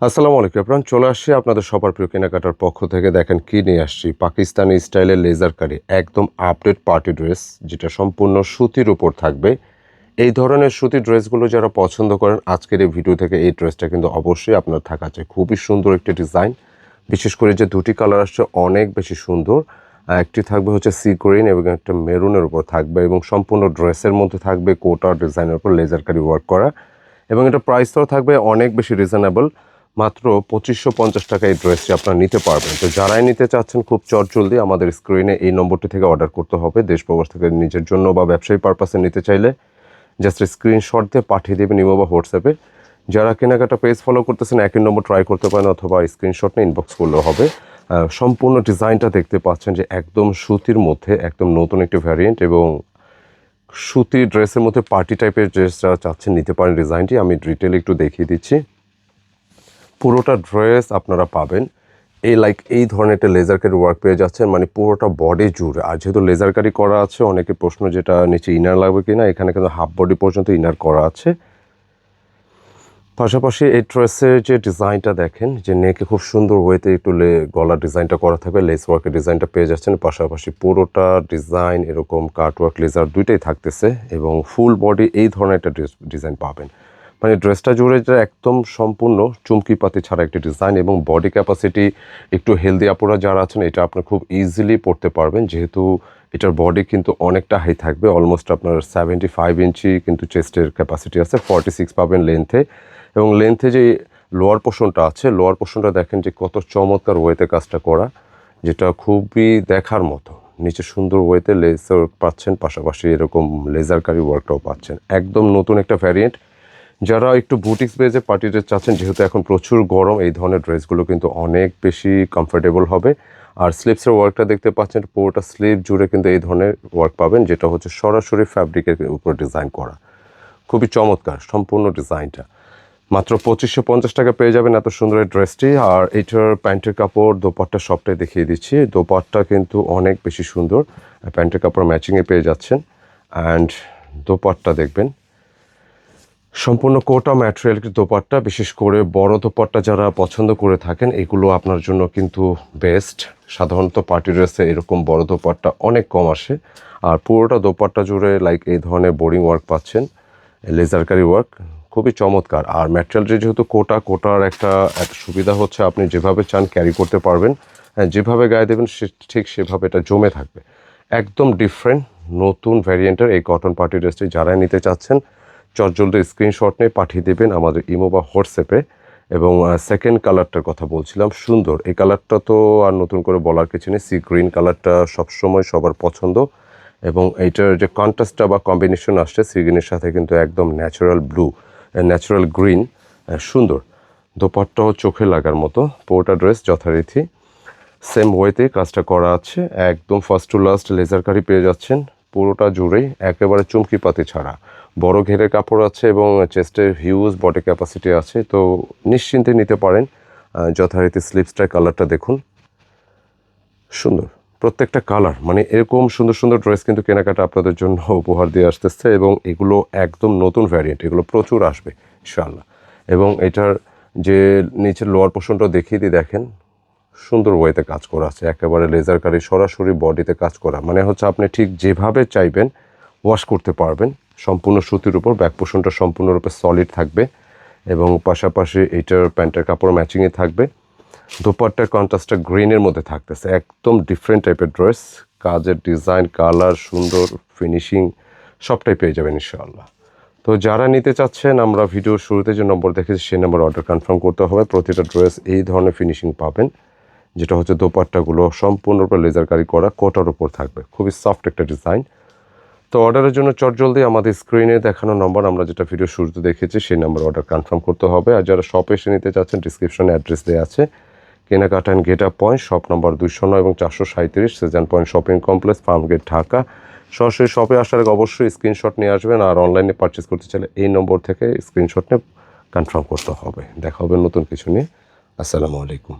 আসসালামু আলাইকুম আপনার চলে আসছি আপনাদের সবার প্রিয় কেনাকাটার পক্ষ থেকে। দেখেন কি নিয়ে আসছি। পাকিস্তানি স্টাইলের লেজার কারি, একদম আপডেট পার্টি ড্রেস যেটা সম্পূর্ণ সুতির উপর থাকবে। এই ধরনের সুতির ড্রেসগুলো যারা পছন্দ করেন, আজকের এই ভিডিও থেকে এই ড্রেসটা কিন্তু অবশ্যই আপনার থাকা চাই। খুবই সুন্দর একটি ডিজাইন বিশেষ করে যে দুটি কালার আসছে, অনেক বেশি সুন্দর। একটি থাকবে হচ্ছে সি গ্রিন এবং একটা মেরুনের উপর থাকবে এবং সম্পূর্ণ ড্রেসের মধ্যে থাকবে কোটা ডিজাইনের উপর লেজার কারি ওয়ার্ক করা। এবং এটা প্রাইসটাও থাকবে অনেক বেশি রিজনেবল মাত্র পঁচিশশো পঞ্চাশ টাকা এই ড্রেসটি আপনারা নিতে পারবেন। তো যারাই নিতে চাচ্ছেন, খুব চটজলদি আমাদের স্ক্রিনে এই নম্বরটি থেকে অর্ডার করতে হবে। দেশ প্রবাস থেকে নিজের জন্য বা ব্যবসায়ী পারপাসে নিতে চাইলে জাস্ট স্ক্রিনশট দিয়ে পাঠিয়ে দেবেন ইমো বা হোয়াটসঅ্যাপে যারা কেনাকাটা পেজ ফলো করতেছেন, একই নম্বর ট্রাই করতে পারেন অথবা স্ক্রিনশট নিয়ে ইনবক্স করলেও হবে। সম্পূর্ণ ডিজাইনটা দেখতে পাচ্ছেন যে একদম সুতির মধ্যে, একদম নতুন একটি ভ্যারিয়েন্ট এবং সুতির ড্রেসের মধ্যে পার্টি টাইপের ড্রেস যারা চাচ্ছেন, নিতে পারেন ডিজাইনটি আমি ডিটেল একটু দেখিয়ে দিচ্ছি। পুরোটা ড্রেস আপনারা পাবেন। এই লাইক এই ধরনের একটা লেজার কারি ওয়ার্ক পেয়ে যাচ্ছেন মানে পুরোটা বডি জুড়ে। আর যেহেতু লেজার কারি করা আছে, অনেকে প্রশ্ন যেটা নিচে ইনার লাগবে কিনা, এখানে কিন্তু হাফ বডি পর্যন্ত ইনার করা আছে। পাশাপাশি এই ড্রেসের যে ডিজাইনটা দেখেন, যে নেকে খুব সুন্দর ওয়েতে একটু লে গলার ডিজাইনটা করা থাকবে লেস ওয়ার্কের ডিজাইনটা পেয়ে যাচ্ছেন। পাশাপাশি পুরোটা ডিজাইন এরকম কাট ওয়ার্ক লেজার দুইটাই থাকতেছে এবং ফুল বডি এই ধরনের একটা ডিজাইন পাবেন। মানে ড্রেসটা জুড়ে যেটা একদম সম্পূর্ণ চুমকি পাতি ছাড়া একটি ডিজাইন এবং বডি ক্যাপাসিটি একটু হেলদি আপুরা যারা আছেন, এটা আপনার খুব ইজিলি পড়তে পারবেন। যেহেতু এটার বডি কিন্তু অনেকটা হাই থাকবে অলমোস্ট আপনার সেভেন্টি ফাইভ ইঞ্চি কিন্তু চেস্টের ক্যাপাসিটি আছে ফর্টি সিক্স পাবেন লেন্থে এবং লেন্থে যে লোয়ার পোর্শনটা আছে লোয়ার পোর্শনটা দেখেন যে কত চমৎকার ওয়েতে কাজটা করা, যেটা খুবই দেখার মতো। নিচে সুন্দর ওয়েতে লেজার পাচ্ছেন, পাশাপাশি এরকম লেজার কারি ওয়ার্কটাও পাচ্ছেন। একদম নতুন একটা ভ্যারিয়েন্ট যারা একটু বুটিক্স বেজে পার্টি ড্রেস চাচ্ছেন, যেহেতু এখন প্রচুর গরম, এই ধরনের ড্রেসগুলো কিন্তু অনেক বেশি কমফোর্টেবল হবে। আর স্লিপসের ওয়ার্কটা দেখতে পাচ্ছেন, পুরোটা স্লিপ জুড়ে কিন্তু এই ধরনের ওয়ার্ক পাবেন, যেটা হচ্ছে সরাসরি ফ্যাব্রিকের উপর ডিজাইন করা। খুবই চমৎকার, সম্পূর্ণ ডিজাইনটা মাত্র পঁচিশশো পঞ্চাশ টাকা পেয়ে যাবেন এত সুন্দর এই ড্রেসটি আর এইটার প্যান্টের কাপড়, দোপাট্টা সবটাই দেখিয়ে দিচ্ছি। দোপাট্টা কিন্তু অনেক বেশি সুন্দর, প্যান্টের কাপড় ম্যাচিংয়ে পেয়ে যাচ্ছেন। অ্যান্ড দোপাট্টা দেখবেন সম্পূর্ণ কোটা ম্যাটেরিয়াল দোপাট্টা? বিশেষ করে বড় দোপাট্টা যারা পছন্দ করে থাকেন এগুলো আপনার জন্য কিন্তু বেস্ট। সাধারণত পার্টি ড্রেসে এরকম বড় দোপাট্টা অনেক কম আসে। আর পুরোটা দোপাট্টা জুড়ে লাইক এই ধরনের বোরিং ওয়ার্ক পাচ্ছেন। লেজারকারি ওয়ার্ক খুবই চমৎকার। আর ম্যাটেরিয়ালটি যেহেতু কোটা কোটার একটা একটা সুবিধা হচ্ছে আপনি যেভাবে চান ক্যারি করতে পারবেন। হ্যাঁ, যেভাবে গায়ে দেবেন সে ঠিক সেভাবে এটা জমে থাকবে। একদম ডিফারেন্ট নতুন ভ্যারিয়েন্টের এই কটন পার্টি ড্রেসটি যারা নিতে চাচ্ছেন চটজলদি স্ক্রিনশট নিয়ে পাঠিয়ে দেবেন আমাদের ইমো বা হোয়াটসঅ্যাপে। এবং সেকেন্ড কালারটার কথা বলছিলাম, সুন্দর। এই কালারটা তো আর নতুন করে বলার কিছু নেই। সি গ্রিন কালারটা সবসময় সবার পছন্দ। এবং এইটার যে কন্ট্রাস্টটা বা কম্বিনেশন আসছে সি গ্রিনের সাথে কিন্তু একদম ন্যাচারাল ব্লু ন্যাচারাল গ্রিন সুন্দর। দোপাট্টাও চোখে লাগার মতো। পোর্টা ড্রেস যথারীতি। সেম ওয়েতে কাজটা করা আছে। একদম ফার্স্ট টু লাস্ট লেজার কারি পেয়ে যাচ্ছেন। পুরোটা জুড়েই একেবারে চুমকি পাতি ছাড়া। বড় ঘেরের কাপড় আছে এবং চেস্টের হিউজ বডি ক্যাপাসিটি আছে, তো নিশ্চিন্তে নিতে পারেন। যথারীতি স্লিপসটার কালারটা দেখুন। সুন্দর। প্রত্যেকটা কালার মানে এরকম সুন্দর সুন্দর ড্রেস কিন্তু কেনাকাটা আপনাদের জন্য উপহার দিয়ে আসতেছে এবং এগুলো একদম নতুন ভ্যারিয়েন্ট এগুলো প্রচুর আসবে, ইনশাআল্লাহ। এবং এটার যে নিচের লোয়ার পোর্শনটা দেখিয়ে দিয়ে দেখেন, সুন্দর ওয়েতে কাজ করা আছে। একেবারে লেজার কারি সরাসরি বডিতে কাজ করা। মানে হচ্ছে আপনি ঠিক যেভাবে চাইবেন ওয়াশ করতে পারবেন। সম্পূর্ণ সুতির উপর ব্যাক পোর্শনটা সম্পূর্ণরূপে সলিড থাকবে এবং পাশাপাশি এইটার প্যান্টের কাপড় ম্যাচিংয়ে থাকবে। দোপাট্টার কন্ট্রাস্টটা গ্রিনের মধ্যে থাকতেছে, একদম ডিফারেন্ট টাইপের ড্রেস কাজের ডিজাইন কালার সুন্দর ফিনিশিং সবটাই পেয়ে যাবেন ইনশাআল্লাহ। তো যারা নিতে চাচ্ছেন, আমরা ভিডিওর শুরুতে যে নম্বর দেখেছি, সেই নম্বর অর্ডার কনফার্ম করতে হবে। প্রতিটা ড্রেস এই ধরনের ফিনিশিং পাবেন, যেটা হচ্ছে দোপাট্টাগুলো সম্পূর্ণরূপে লেজার কারি করা কোটার উপর থাকবে। খুবই সফট একটা ডিজাইন তো অর্ডারের জন্য চটজলদি আমাদের স্ক্রিনে দেখানো নম্বর আমরা যেটা ভিডিও শুরুতে দেখেছি, সেই নম্বর অর্ডার কনফার্ম করতে হবে। আর যারা শপে এসে নিতে চাচ্ছেন ডিসক্রিপশনে অ্যাড্রেস দেওয়া আছে। কেনাকাটা and get up point shop number দুইশো নয় এবং চারশো সাঁত্রিশ Sezan point shopping complex farm gate Dhaka সরাসরি শপে আসার আগে অবশ্যই স্ক্রিনশট নিয়ে আসবেন আর অনলাইনে পারচেস করতে চাইলে এই নম্বর থেকে স্ক্রিনশট নিয়ে কনফার্ম করতে হবে। দেখা হবে নতুন কিছু নিয়ে। আসসালামু আলাইকুম।